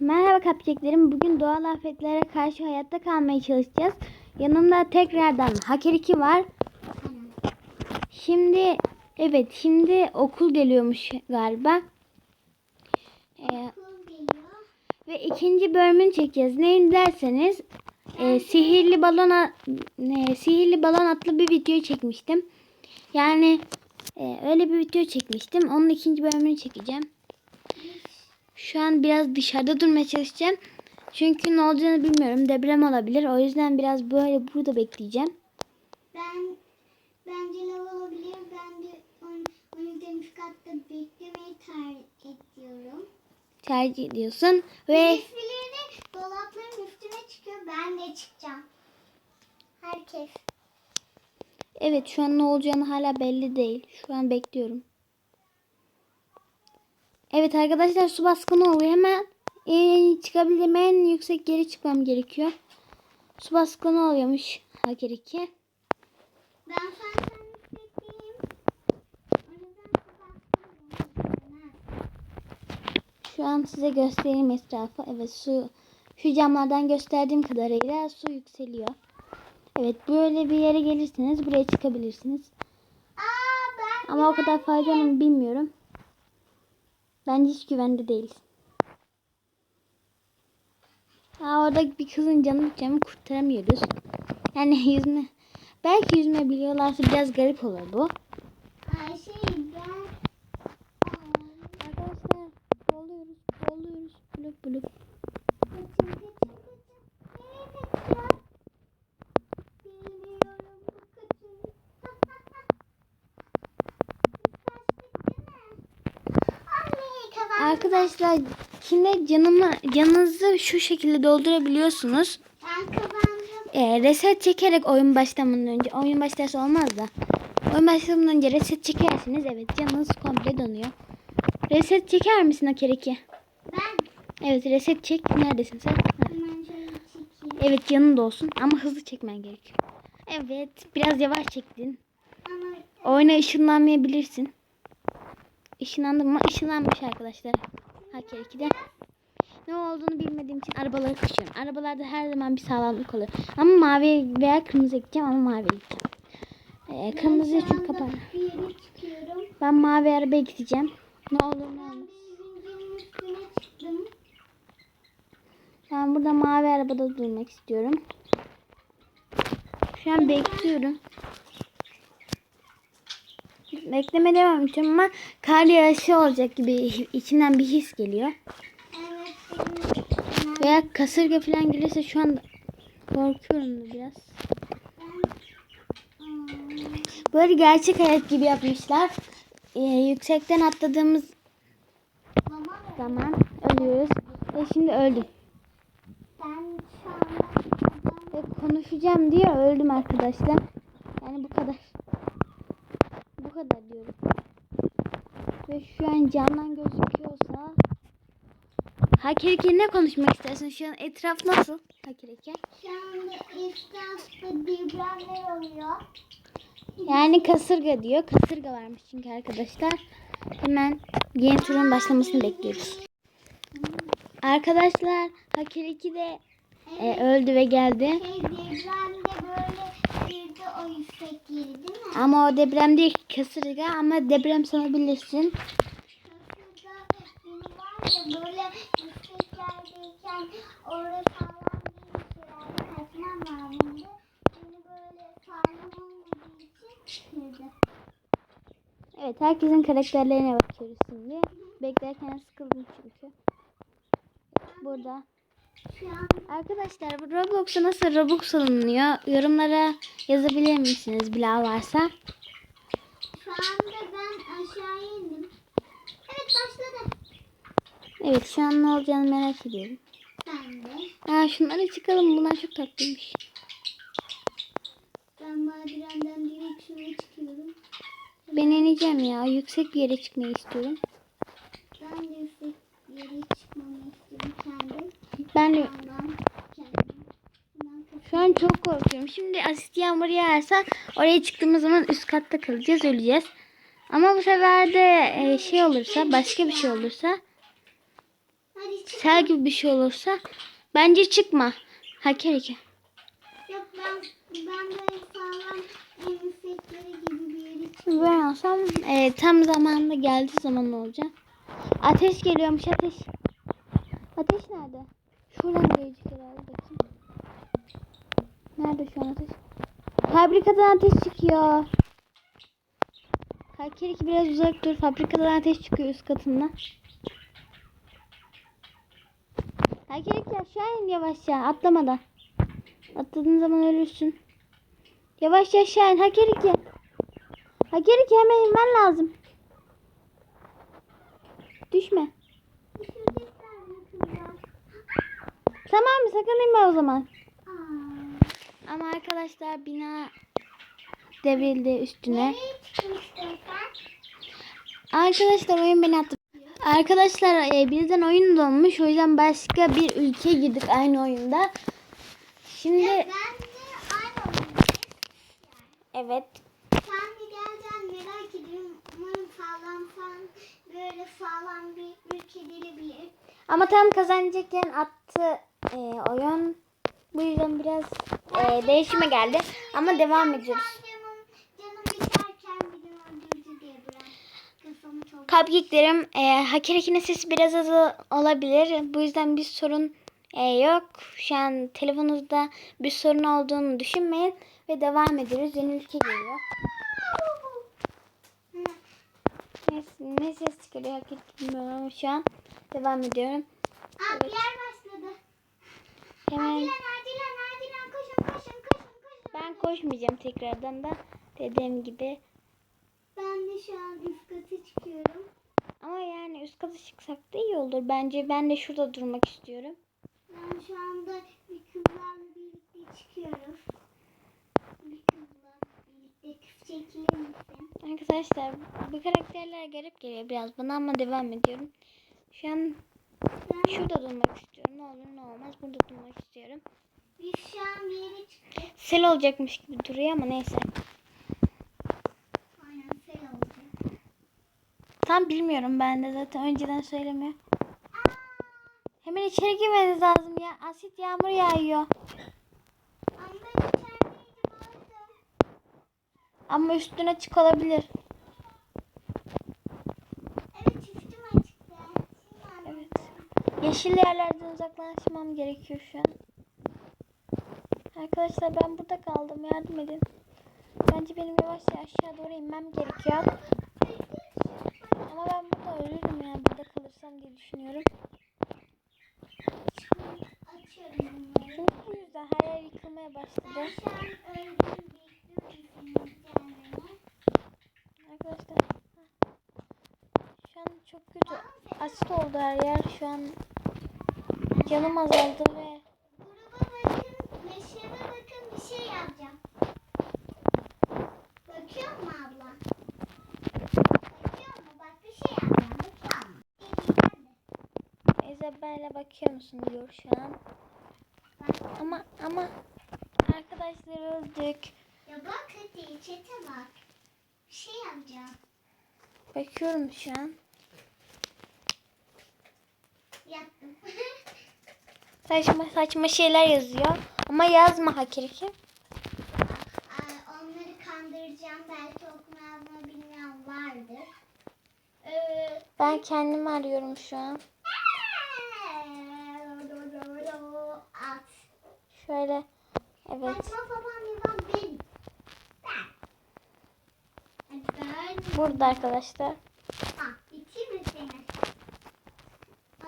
Merhaba kapçeklerim. Bugün doğal afetlere karşı hayatta kalmaya çalışacağız. Yanımda tekrardan Haker 2 var. Şimdi evet şimdi okul geliyormuş galiba. Ee, ve ikinci bölümünü çekeceğiz. Neyin derseniz e, sihirli balona ne, sihirli balon adlı bir video çekmiştim. Yani e, öyle bir video çekmiştim. Onun ikinci bölümünü çekeceğim. Şu an biraz dışarıda durmaya çalışacağım. Çünkü ne olacağını bilmiyorum. Deprem olabilir. O yüzden biraz böyle burada bekleyeceğim. Ben bence lav olabilir. Ben de on, o yüzden üst katta beklemeyi tercih ediyorum. Tercih ediyorsun. Ve de dolapların üstüne çıkıyor. Ben de çıkacağım. Herkes. evet şu an ne olacağını hala belli değil. Şu an bekliyorum. Evet arkadaşlar su baskını oluyor. Hemen en çıkabildiğim en yüksek yere çıkmam gerekiyor. Su baskını oluyormuş. Haker 2. Ben. Şu an size göstereyim etrafı. Evet su şu camlardan gösterdiğim kadarıyla su yükseliyor. Evet böyle bir yere gelirseniz buraya çıkabilirsiniz. Aa Ama o kadar faydalı mı bilmiyorum. Bence hiç güvende değil. Aa, orada bir kızın canını canını kurtaramıyoruz. Yani yüzme belki yüzme biliyorlarsa biraz garip olur bu. Arkadaşlar şimdi canımı canınızı şu şekilde doldurabiliyorsunuz. Ee, reset çekerek oyun başlamadan önce oyun başlarsa olmaz da oyun başlamadan önce reset çekersiniz evet canınız komple donuyor. Reset çeker misin Aker 2? Ben Evet reset çek. Neredesin sen? Evet canın da olsun ama hızlı çekmen gerekiyor. Evet biraz yavaş çektin. Ama Oyuna ışınlanmayabilirsin. Işınlandım mı? Işınlanmış arkadaşlar. Haker 2'de. Ne olduğunu bilmediğim için arabalara koşuyorum. Arabalarda her zaman bir sağlamlık oluyor. Ama mavi veya kırmızı gideceğim ama mavi gideceğim. Ee, kırmızı çünkü kapalı. Ben mavi arabaya gideceğim. Ne olur ne olmaz. Ben burada mavi arabada durmak istiyorum. Şu an bekliyorum. Bekleme devam edeceğim ama kar yağışı olacak gibi içimden bir his geliyor. Evet. Veya kasırga falan gelirse şu an korkuyorum da biraz. Böyle gerçek hayat gibi yapmışlar. Ee, yüksekten atladığımız zaman ölüyoruz. Ve şimdi öldüm. anda Ve konuşacağım diye öldüm arkadaşlar. Yani bu kadar. Kadar diyorum. Ve şu an camdan gözüküyorsa Haker iki ne konuşmak istersin? Şu an etraf nasıl? Haker iki. şu anda etrafta depremler oluyor. Yani kasırga diyor. Kasırga varmış çünkü arkadaşlar. Hemen yeni turun başlamasını bekliyoruz. Arkadaşlar Haker 2 de e, öldü ve geldi. Şey depremde böyle girdi o yüksek yeri değil mi? Ama o deprem değil kasırga ama deprem sanabilirsin. Kasırga benim var ya böyle yükseklerdeyken orada sağlam bir şeyler kaçmam vardı. Beni böyle sağlam olmadığı için girdi. Evet herkesin karakterlerine bakıyoruz şimdi. Beklerken sıkıldım çünkü. Burada. Arkadaşlar bu Roblox'a nasıl Robux alınıyor? Yorumlara yazabilir misiniz bilen varsa? Şu anda ben aşağı indim. Evet başladı. Evet şu an ne olacağını merak ediyorum. Ben de. Aa şunlara çıkalım bunlar çok tatlıymış. Ben madenden direkt şuraya çıkıyorum. Ben ineceğim ya. Yüksek bir yere çıkmayı istiyorum. Ben de yüksek yere çıkmamı istiyorum kendim. Ben de şu an çok korkuyorum. Şimdi asit yağmur yağarsa oraya çıktığımız zaman üst katta kalacağız, öleceğiz. Ama bu sefer de e, şey olursa, başka bir şey olursa sel gibi bir şey olursa bence çıkma. Haker iki. Yok ben, ben böyle sağlam yemekleri gibi bir yere çıkıyorum. Ben olsam e, tam zamanında geldiği zaman ne olacak? Ateş geliyormuş ateş. Ateş nerede? Şuradan gelecek bakayım. Nerede şu an ateş? Fabrikadan ateş çıkıyor. Haker iki biraz uzak dur. Fabrikadan ateş çıkıyor üst katından. Haker iki aşağı in yavaşça atlamadan. Atladığın zaman ölürsün. Yavaşça aşağı in. Haker iki. Haker iki hemen inmen lazım. Düşme. Tamam mı? Sakın inme o zaman. Aa. Ama arkadaşlar bina devrildi üstüne. Arkadaşlar oyun beni attı. Arkadaşlar e, birden oyun donmuş. O yüzden başka bir ülkeye girdik aynı oyunda. Şimdi Ya ben de aynı oyundayım. evet. Sen de gelden merak ediyorum. Umarım sağlam falan böyle sağlam bir ülke gelebilir. Ama tam kazanacakken attı e, oyun. Bu yüzden biraz e, değişime geldi. Ama devam ediyoruz. Cupcake'lerim e, hakerekinin sesi biraz az olabilir. Bu yüzden bir sorun e, yok. Şu an telefonunuzda bir sorun olduğunu düşünmeyin. Ve devam ediyoruz. Yeni ülke geliyor. Ne, ne ses çıkarıyor hakikaten bilmiyorum şu an devam ediyorum. Aa, bir yer başladı. Hemen Acilen acilen acilen koşun koşun koşun koşun. ben koşmayacağım tekrardan da dediğim gibi. Ben de şu an üst katı çıkıyorum. Ama yani üst kata çıksak da iyi olur. Bence ben de şurada durmak istiyorum. Ben şu anda bir kızlarla birlikte çıkıyoruz. Bir kızla birlikte çekilir misin? Arkadaşlar bu karakterler garip geliyor biraz bana ama devam ediyorum. Şu an şurada durmak istiyorum. Ne olur ne olmaz burada durmak istiyorum. biz şu an bir yere çıktık. Sel olacakmış gibi duruyor ama neyse. Aynen sel olacak. Tam bilmiyorum ben de zaten önceden söylemiyor. Aa, Hemen içeri girmeniz lazım ya. Asit yağmur yağıyor. ama ben içerideydim orada. Ama üstün açık olabilir. Evet üstüm açıktı. Şimdi anladım. Evet. Yeşil yerlerden uzaklaşmam gerekiyor şu an. Arkadaşlar ben burada kaldım. Yardım edin. Bence benim yavaşça aşağı doğru inmem gerekiyor. Ama ben burada ölürüm ya. Burada kalırsam diye düşünüyorum. Çünkü bu yüzden her yer yıkılmaya başladı. Arkadaşlar. Şu an çok kötü. Asit oldu her yer. Şu an canım azaldı ve Gruba bakın, meşeme bakın bir şey yapacağım. Bakıyor mu abla? Bakıyor mu? Bak bir şey yapacağım. Bakıyor mu? İyi, Isabel'e bakıyor musun diyor şu an. Bak. Ama ama arkadaşlar öldük. Ya bak hadi çete bak. Bir şey yapacağım. Bakıyorum şu an. Yaptım. Saçma saçma şeyler yazıyor. Ama yazma hakiki. Onları kandıracağım. Belki okuma yazma bilmeyen vardır. Ee, Ben kendimi arıyorum şu an. At. Şöyle. Evet. Saçma sapan yapan benim. Ben. Hadi ben. Burada arkadaşlar. Ah, bitti mi seni?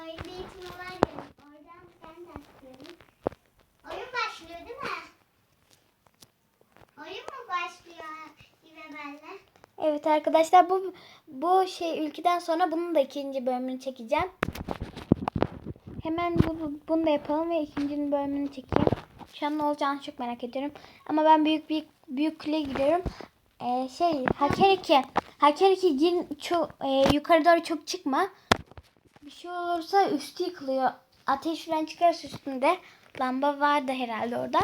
Oyunda eğitimi var ya. Oradan ben de atlıyorum. Oyun başlıyor değil mi? Oyun mu başlıyor İvemel'le? Evet arkadaşlar bu bu şey ülkeden sonra bunun da ikinci bölümünü çekeceğim. Hemen bu, bu- bunu da yapalım ve ikinci bölümünü çekeyim. Şu an ne olacağını çok merak ediyorum. Ama ben büyük büyük büyük kule gidiyorum. Ee, şey Haker 2. Haker 2 gir, çok, e, yukarı doğru çok çıkma. Bir şey olursa üstü yıkılıyor. Ateş falan çıkarsa üstünde. Lamba vardı herhalde orada.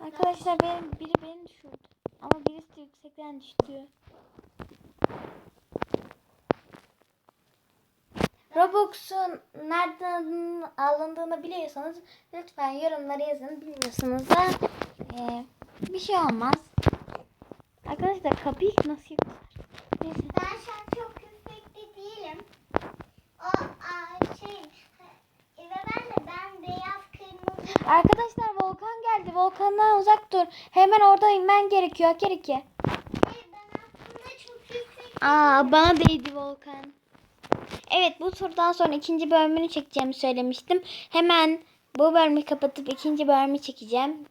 Arkadaşlar benim, biri beni düşürdü. Ama birisi de yüksekten düştü. Robux'un nereden alındığını biliyorsanız lütfen yorumlara yazın. Bilmiyorsanız da e, bir şey olmaz. Arkadaşlar kapıyı nasıl yapıyorlar? Neyse. Ben şu çok yüksekte değilim. O aa, Arkadaşlar volkan geldi. Volkandan uzak dur. Hemen orada inmen gerekiyor. Gereki. Hayır, ben aslında çok yüksek. Aa bana değdi volkan. Evet bu turdan sonra ikinci bölümünü çekeceğimi söylemiştim. Hemen bu bölümü kapatıp ikinci bölümü çekeceğim.